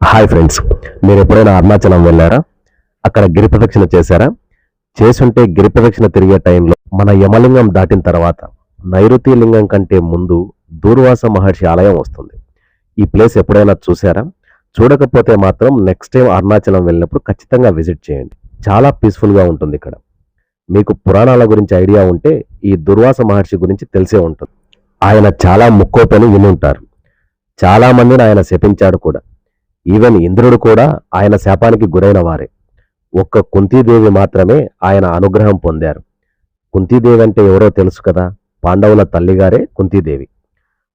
Hi friends మీరు ఎప్పుడైనా అరుణాచలం వెళ్ళారా? అక్కడ గిరి ప్రదక్షిణ చేశారా? చేసుంటే గిరి ప్రదక్షిణ తిరిగే టైంలో మన యమలింగం దాటిన తర్వాత నైరుతి లింగం కంటే ముందు దూర్వాస మహర్షి ఆలయం వస్తుంది. ఈ ప్లేస్ ఎప్పుడైనా చూసారా చూడకపోతే మాత్రం నెక్స్ట్ టైం అరుణాచలం వెళ్ళినప్పుడు ఖచ్చితంగా విజిట్ చేయండి. చాలా పీస్ఫుల్గా ఉంటుంది ఇక్కడ. మీకు పురాణాల గురించి ఐడియా ఉంటే ఈ దుర్వాస మహర్షి గురించి తెలిసే ఉంటుంది. ఆయన చాలా ముక్కోపని విని ఉంటారు. చాలా మందిని ఆయన శపించాడు కూడా. ఈవెన్ ఇంద్రుడు కూడా ఆయన శాపానికి గురైన వారే. ఒక్క కుంతీదేవి మాత్రమే ఆయన అనుగ్రహం పొందారు. కుంతీదేవి అంటే ఎవరో తెలుసు కదా? పాండవుల తల్లిగారే కుంతీదేవి.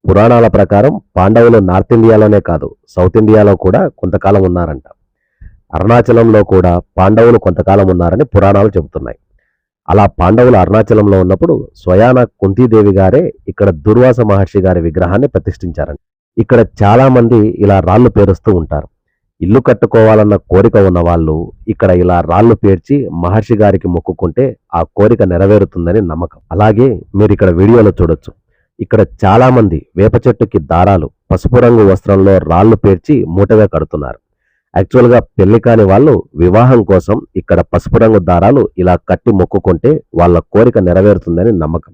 పురాణాల ప్రకారం పాండవులు నార్త్ ఇండియాలోనే కాదు సౌత్ ఇండియాలో కూడా కొంతకాలం ఉన్నారంట. అరుణాచలంలో కూడా పాండవులు కొంతకాలం ఉన్నారని పురాణాలు చెబుతున్నాయి. అలా పాండవులు అరుణాచలంలో ఉన్నప్పుడు స్వయాన కుంతీదేవి గారే ఇక్కడ దుర్వాస మహర్షి గారి విగ్రహాన్ని ప్రతిష్ఠించారంట. ఇక్కడ చాలామంది ఇలా రాళ్ళు పేరుస్తూ ఉంటారు. ఇల్లు కట్టుకోవాలన్న కోరిక ఉన్న వాళ్ళు ఇక్కడ ఇలా రాళ్ళు పేర్చి మహర్షి గారికి మొక్కుకుంటే ఆ కోరిక నెరవేరుతుందని నమ్మకం. అలాగే మీరు ఇక్కడ వీడియోలో చూడొచ్చు. ఇక్కడ చాలామంది వేప చెట్టుకి దారాలు పసుపు రంగు వస్త్రంలో రాళ్ళు పేర్చి మూటగా కడుతున్నారు. యాక్చువల్గా పెళ్ళి కాని వాళ్ళు వివాహం కోసం ఇక్కడ పసుపు రంగు దారాలు ఇలా కట్టి మొక్కుకుంటే వాళ్ళ కోరిక నెరవేరుతుందని నమ్మకం.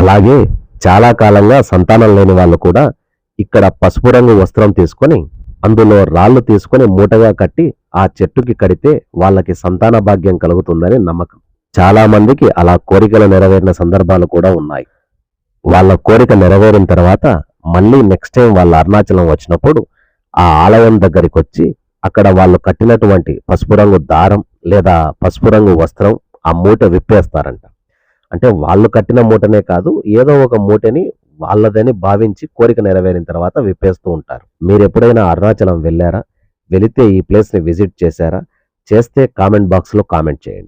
అలాగే చాలా కాలంగా సంతానం లేని వాళ్ళు కూడా ఇక్కడ పసుపు రంగు వస్త్రం తీసుకొని అందులో రాళ్ళు తీసుకొని మూటగా కట్టి ఆ చెట్టుకి కడితే వాళ్ళకి సంతాన భాగ్యం కలుగుతుందని నమ్మకం. చాలా మందికి అలా కోరికలు నెరవేరిన సందర్భాలు కూడా ఉన్నాయి. వాళ్ళ కోరిక నెరవేరిన తర్వాత మళ్ళీ నెక్స్ట్ టైం వాళ్ళ అరుణాచలం వచ్చినప్పుడు ఆ ఆలయం దగ్గరికి వచ్చి అక్కడ వాళ్ళు కట్టినటువంటి పసుపు రంగు దారం లేదా పసుపు రంగు వస్త్రం ఆ మూట విప్పేస్తారంట. అంటే వాళ్ళు కట్టిన మూటనే కాదు ఏదో ఒక మూటని వాళ్ళదని భావించి కోరిక నెరవేరిన తర్వాత విప్పేస్తూ ఉంటారు. మీరు ఎప్పుడైనా అరుణాచలం వెళ్ళారా? వెళితే ఈ ప్లేస్ని విజిట్ చేశారా? చేస్తే కామెంట్ బాక్స్లో కామెంట్ చేయండి.